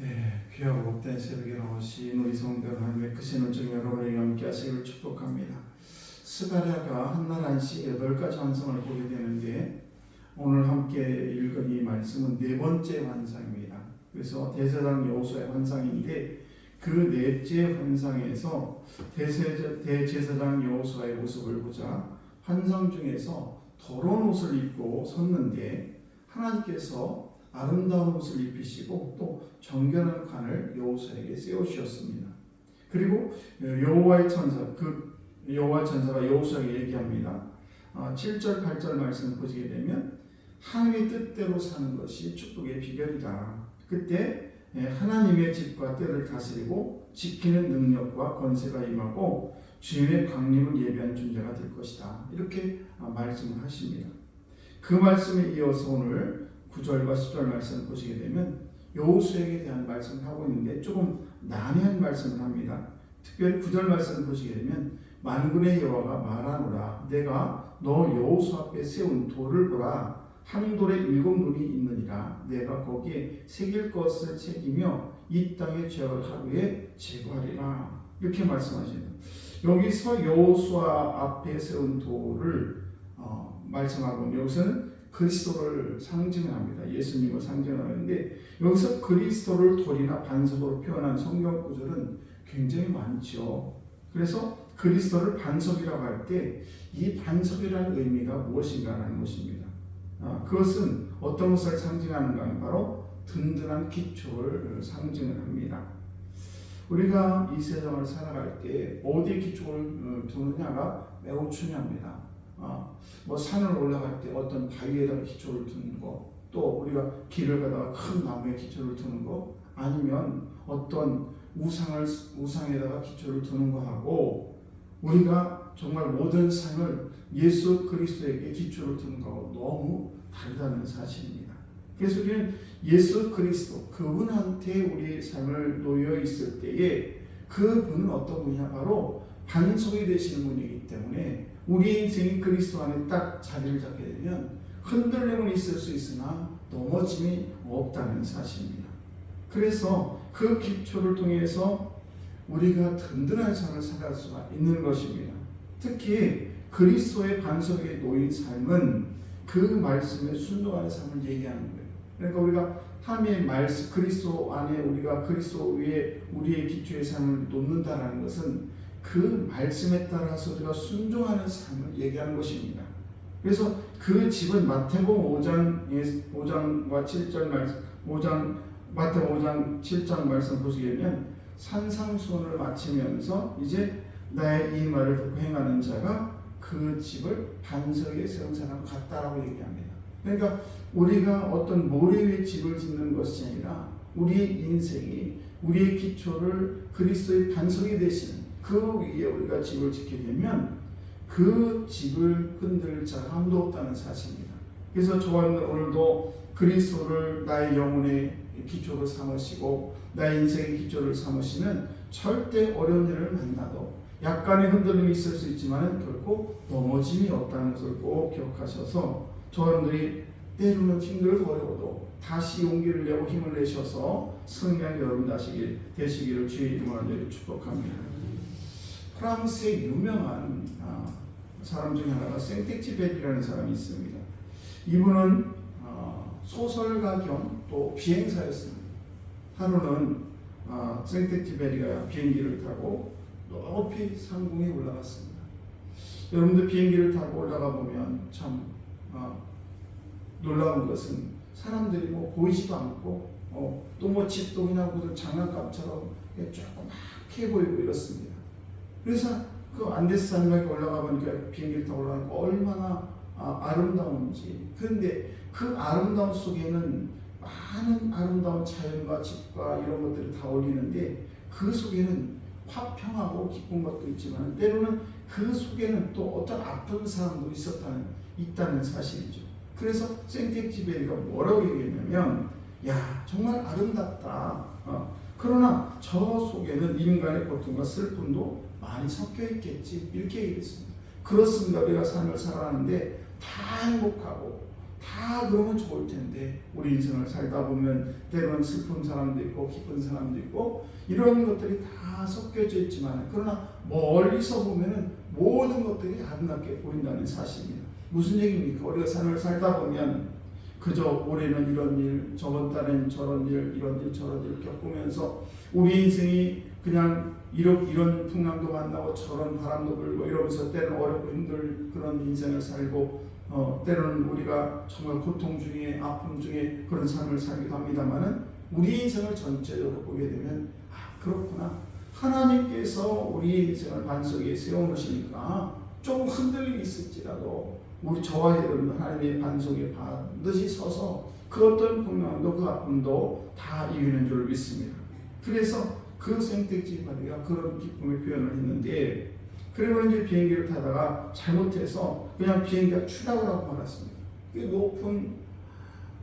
예, 귀하고 복된 새벽에 나오신 우리 성도 하나님의 크신 은총 여러분에게 함께 하시기를 축복합니다. 스가랴가 한날 한시 여덟 가지 환상을 보게 되는데 오늘 함께 읽은 이 말씀은 네 번째 환상입니다. 그래서 대제사장 여호수아의 환상인데 그 넷째 환상에서 대제사장 여호수아의 모습을 보자 환상 중에서 더러운 옷을 입고 섰는데 하나님께서 아름다운 옷을 입히시고 또 정결한 칸을 여호수아에게 세우셨습니다. 그리고 여호와의 천사 그 여호와 천사가 여호수아에게 얘기합니다. 7절 8절 말씀 보시게 되면 하나님의 뜻대로 사는 것이 축복의 비결이다. 그때 하나님의 집과 때를 다스리고 지키는 능력과 권세가 임하고 주님의 강림을 예비한 존재가 될 것이다. 이렇게 말씀을 하십니다. 그 말씀에 이어서 오늘 9절과 10절 말씀 보시게 되면 여호수에게 대한 말씀을 하고 있는데 조금 난해한 말씀을 합니다. 특별히 9절 말씀을 보시게 되면 만군의 여호와가 말하노라. 내가 너 여호수 앞에 세운 돌을 보라. 한 돌에 일곱 눈이 있느니라. 내가 거기에 새길 것을 새기며 이 땅의 죄악을 하루에 제거하리라. 이렇게 말씀하시는 여기서 여호수아 앞에 세운 돌을 어, 말씀하고 여기서는 그리스도를 상징합니다. 예수님을 상징하는데 여기서 그리스도를 돌이나 반석으로 표현한 성경 구절은 굉장히 많죠. 그래서 그리스도를 반석이라고 할 때 이 반석이라는 의미가 무엇인가라는 것입니다. 아, 그것은 어떤 것을 상징하는가 하면 바로 든든한 기초를 상징을 합니다. 우리가 이 세상을 살아갈 때 어디에 기초를 두느냐가 매우 중요합니다. 어, 뭐 산을 올라갈 때 어떤 바위에다가 기초를 두는 거, 또 우리가 길을 가다가 큰 나무에 기초를 두는 거, 아니면 어떤 우상을 우상에다가 기초를 두는 거 하고 우리가 정말 모든 삶을 예수 그리스도에게 기초를 두는 거하고 너무 다르다는 사실입니다. 그래서 우리는 예수 그리스도 그분한테 우리 삶을 놓여 있을 때에 그분은 어떤 분이냐 바로 반석이 되시는 분이기 때문에 우리 인생이 그리스도 안에 딱 자리를 잡게 되면 흔들림은 있을 수 있으나 넘어짐이 없다는 사실입니다. 그래서 그 기초를 통해서 우리가 든든한 삶을 살아갈 수가 있는 것입니다. 특히 그리스도의 반석에 놓인 삶은 그 말씀에 순종하는 삶을 얘기하는 거예요. 그러니까 우리가 하나님의 말씀, 그리스도 안에 우리가 그리스도 위에 우리의 기초의 삶을 놓는다라는 것은 그 말씀에 따라서 우리가 순종하는 삶을 얘기하는 것입니다. 그래서 그 집은 마태복음 5장 5장과 7절 말씀 5장 마태복음 5장 7장 말씀 보시게 되면 산상수훈을 마치면서 이제 나의 이 말을 듣고 행하는 자가 그 집을 반석에 세운 사람 같다라고 얘기합니다. 그러니까 우리가 어떤 모래 위에 집을 짓는 것이 아니라 우리의 인생이 우리의 기초를 그리스도의 반석이 되시는 그 위에 우리가 집을 짓게 되면 그 집을 흔들 자가 아무도 없다는 사실입니다. 그래서 저는 오늘도 그리스도를 나의 영혼의 기초로 삼으시고 나의 인생의 기초를 삼으시면 절대 어려운 일을 만나도 약간의 흔들림이 있을 수 있지만 결코 넘어짐이 없다는 것을 꼭 기억하셔서 저분들이 때로는 힘들고 어려워도 다시 용기를 내고 힘을 내셔서 승리한 여러분 되시기를 주의 이름으로 축복합니다. 프랑스의 유명한 아, 사람 중에 하나가 생텍쥐베리라는 사람이 있습니다. 이분은 어, 소설가 겸 또 비행사였습니다. 하루는 어, 생텍쥐베리가 비행기를 타고 높이 상공에 올라갔습니다. 여러분들 비행기를 타고 올라가 보면 참 어, 놀라운 것은 사람들이 뭐 보이지도 않고 어, 또뭐 집동이나 장난감처럼 조그맣게 보이고 이렇습니다. 그래서 그 안데스 산맥에 올라가 보니까 비행기를 타고 올라가니까 얼마나 아, 름다운지 그런데 그 아름다움 속에는 많은 아름다운 자연과 집과 이런 것들이 다 어울리는데 그 속에는 화평하고 기쁜 것도 있지만 때로는 그 속에는 또 어떤 아픈 사람도 있었다는 있다는 사실이죠. 그래서 생텍쥐베리가 뭐라고 얘기했냐면 야 정말 아름답다. 어, 그러나 저 속에는 인간의 고통과 슬픔도 많이 섞여 있겠지 이렇게 얘기했습니다. 그렇습니다. 우리가 삶을 살아가는데 다 행복하고 다 그러면 좋을 텐데 우리 인생을 살다 보면 때로는 슬픈 사람도 있고 기쁜 사람도 있고 이런 것들이 다 섞여져 있지만 그러나 멀리서 보면은 모든 것들이 아름답게 보인다는 사실입니다. 무슨 얘기입니까? 우리가 삶을 살다 보면 그저 올해는 이런 일, 저번 달엔 저런 일, 이런 일, 저런 일 겪으면서 우리 인생이 그냥 이런, 이런 풍랑도 만나고 저런 바람도 불고 이러면서 때는 어렵고 힘들 그런 인생을 살고 어, 때로는 우리가 정말 고통 중에 아픔 중에 그런 삶을 살기도 합니다만은 우리 인생을 전체적으로 보게 되면 아 그렇구나 하나님께서 우리 인생을 반석에 세워놓으시니까 좀 흔들림이 있을지라도 우리 저와 여러분 하나님의 반석에 반드시 서서 그 어떤 풍랑도 그 아픔도 다 이기는 줄 믿습니다. 그래서 그 생택지 마리가 그런 기쁨의 표현을 했는데 그리고 이제 비행기를 타다가 잘못해서 그냥 비행기가 추락을 하고 말았습니다. 그 높은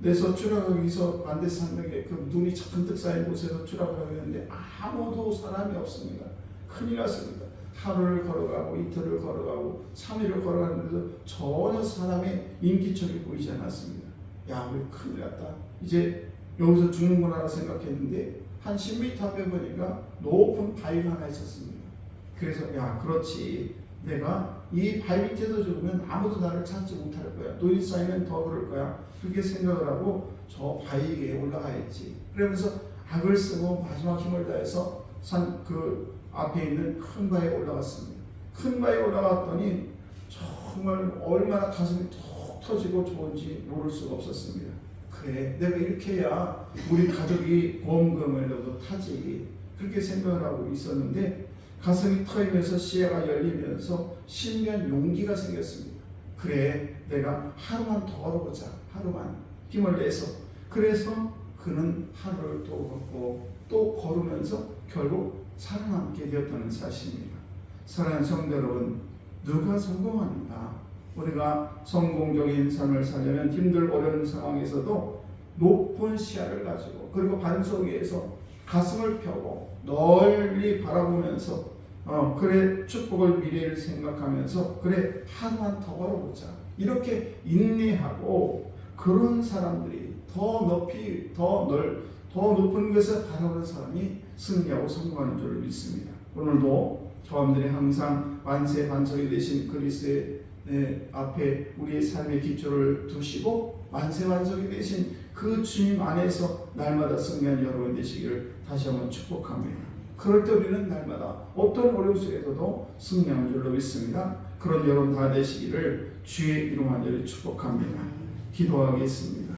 데서 추락하기 위해서 반대 산맥에 그 눈이 잔뜩 쌓인 곳에서 추락을 하고 있는데 아무도 사람이 없습니다. 큰일 났습니다. 하루를 걸어가고 이틀을 걸어가고 3일을 걸어가는데도 전혀 사람의 인기척이 보이지 않았습니다. 야, 우리 큰일 났다. 이제 여기서 죽는구나 생각했는데 한 10m 앞에 보니까 높은 바위가 하나 있었습니다. 그래서 야, 그렇지. 내가 이 바위 밑에서 죽으면 아무도 나를 찾지 못할 거야. 노인 쌓이면 더 그럴 거야. 그렇게 생각을 하고 저 바위 위에 올라가야지. 그러면서 악을 쓰고 마지막 힘을 다해서 산 그 앞에 있는 큰 바위에 올라갔습니다. 큰 바위에 올라갔더니 정말 얼마나 가슴이 톡 터지고 좋은지 모를 수가 없었습니다. 그래, 내가 이렇게 해야 우리 가족이 보험금을 타지. 그렇게 생각을 하고 있었는데 가슴이 터이면서 시야가 열리면서 신비한 용기가 생겼습니다. 그래, 내가 하루만 더 걸어보자. 하루만 힘을 내서. 그래서 그는 하루를 또 걷고 또 걸으면서 결국 살아남게 되었다는 사실입니다. 사랑하는 성도 여러분, 누가 성공합니까? 우리가 성공적인 삶을 살려면 힘들 어려운 상황에서도 높은 시야를 가지고 그리고 반석 위에서 가슴을 펴고 널리 바라보면서 어 그래 축복을 미래를 생각하면서 그래 하루만 더 걸어보자 이렇게 인내하고 그런 사람들이 더 높이 더넓 더 높은 것을 바라보는 사람이 승리하고 성공하는 줄 믿습니다. 오늘도 저함들이 항상 만세 반석이 되신 그리스의 네, 앞에 우리의 삶의 기초를 두시고 만세 반석이 되신 그 주님 안에서 날마다 승리한 여러분 되시기를 다시 한번 축복합니다. 그럴 때 우리는 날마다 어떤 어려움 속에서도 승리하는 줄로 믿습니다. 그런 여러분 다 되시기를 주의 이름 안에 축복합니다. 기도하겠습니다.